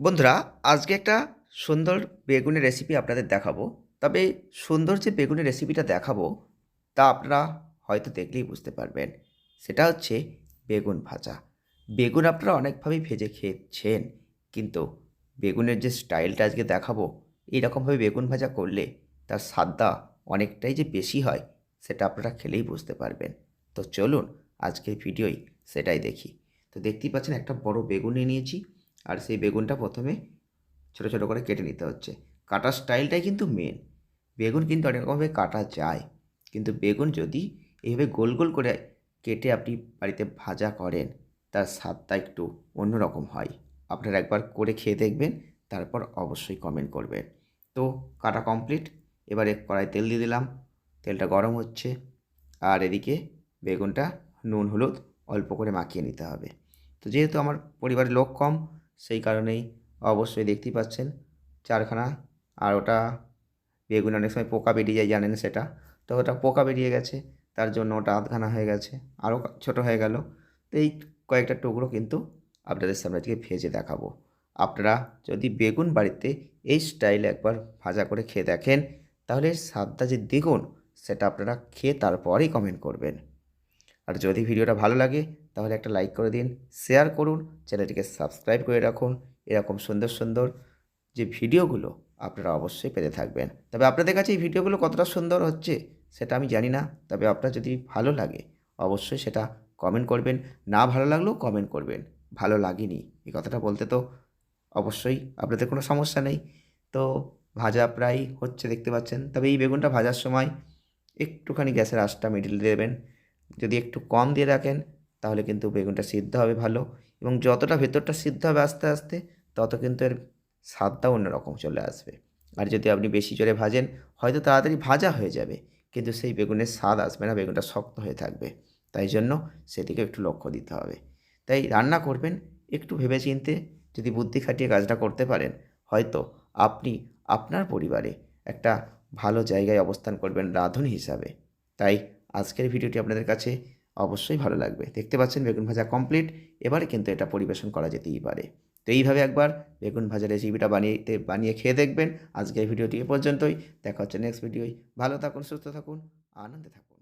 বন্ধুরা, আজকে একটা সুন্দর বেগুনের রেসিপি আপনাদের দেখাবো। তবে সুন্দর যে বেগুনের রেসিপিটা দেখাবো, তা আপনারা হয়তো দেখলেই বুঝতে পারবেন। সেটা হচ্ছে বেগুন ভাজা। বেগুন আপনারা অনেকভাবেই ভেজে খেয়েছেন, কিন্তু বেগুনের যে স্টাইলটা আজকে দেখাবো, এইরকমভাবে বেগুন ভাজা করলে তার স্বাদটা অনেকটাই যে বেশি হয় সেটা আপনারা খেলেই বুঝতে পারবেন। তো চলুন আজকের ভিডিওই সেটাই দেখি। তো দেখতেই পাচ্ছেন একটা বড় বেগুন নিয়ে নিয়েছি আর সেই বেগুনটা প্রথমে ছোটো ছোটো করে কেটে নিতে হচ্ছে। কাটার স্টাইলটাই কিন্তু মেন বেগুন কিন্তু অনেক রকমভাবে কাটা যায়। কিন্তু বেগুন যদি এইভাবে গোল গোল করে কেটে আপনি বাড়িতে ভাজা করেন, তার স্বাদটা একটু অন্যরকম হয়। আপনারা একবার করে খেয়ে দেখবেন, তারপর অবশ্যই কমেন্ট করবেন। তো কাটা কমপ্লিট এবারে কড়াই তেল দিয়ে দিলাম। তেলটা গরম হচ্ছে। আর এদিকে বেগুনটা নুন, হলুদ অল্প করে মাখিয়ে নিতে হবে। তো যেহেতু আমার পরিবারের লোক কম, সেই কারণেই অবশ্যই দেখতেই পাচ্ছেন চারখানা আর ওটা বেগুন অনেক সময় পোকা বেরিয়ে যায়, জানেন সেটা? তো ওটা পোকা বেরিয়ে গেছে, তার জন্য ওটা আধখানা হয়ে গেছে, আরও ছোট হয়ে গেল। তো এই কয়েকটা টুকরো কিন্তু আপনাদের সামনে আজকে ভেজে দেখাবো। আপনারা যদি বেগুন বাড়িতে এই স্টাইলে একবার ভাজা করে খেয়ে দেখেন, তাহলে স্বাদটা যে দ্বিগুণ সেটা আপনারা খেয়ে তারপরেই কমেন্ট করবেন। আর যদি ভিডিওটা ভালো লাগে, তাহলে একটা লাইক করে দিন শেয়ার করুন, চ্যানেলটিকে সাবস্ক্রাইব করে রাখুন। এরকম সুন্দর সুন্দর যে ভিডিওগুলো আপনারা অবশ্যই পেতে থাকবেন। তবে আপনাদের কাছে এই ভিডিওগুলো কতটা সুন্দর হচ্ছে সেটা আমি জানি না, তবে আপনার যদি ভালো লাগে, অবশ্যই সেটা কমেন্ট করবেন। না ভালো লাগলেও কমেন্ট করবেন। ভালো লাগেনি, এই কথাটা বলতে তো অবশ্যই আপনাদের কোনো সমস্যা নেই। তো ভাজা প্রায় হচ্ছে, দেখতে পাচ্ছেন। তবে এই বেগুনটা ভাজার সময় একটুখানি গ্যাসের আঁচটা মিডিল দেবেন। যদি একটু কম দিয়ে রাখেন, তাহলে কিন্তু বেগুনটা সিদ্ধ হবে ভালো এবং যতটা ভেতরটা সিদ্ধ হবে আস্তে আস্তে, তত কিন্তু এর স্বাদটা অন্যরকম চলে আসবে। আর যদি আপনি বেশি জোরে ভাজেন, হয়তো তাড়াতাড়ি ভাজা হয়ে যাবে, কিন্তু সেই বেগুনের স্বাদ আসবে না, বেগুনটা শক্ত হয়ে থাকবে। তাই জন্য সেদিকে একটু লক্ষ্য দিতে হবে। তাই রান্না করবেন একটু ভেবে চিনতে যদি বুদ্ধি খাটিয়ে কাজটা করতে পারেন, হয়তো আপনি আপনার পরিবারে একটা ভালো জায়গায় অবস্থান করবেন রাঁধুনি হিসাবে। তাই আজকের ভিডিওটি আপনাদের কাছে অবশ্যই ভালো লাগবে। দেখতে পাচ্ছেন বেগুন ভাজা কমপ্লিট এবারে কিন্তু এটা পরিবেশন করা যেতেই পারে। তো এইভাবে একবার বেগুন ভাজা রেসিপিটা বানিয়ে বানিয়ে খেয়ে দেখবেন। আজকের ভিডিওটি এ পর্যন্তই। দেখা হচ্ছে নেক্সট ভিডিওই ভালো থাকুন, সুস্থ থাকুন, আনন্দে থাকুন।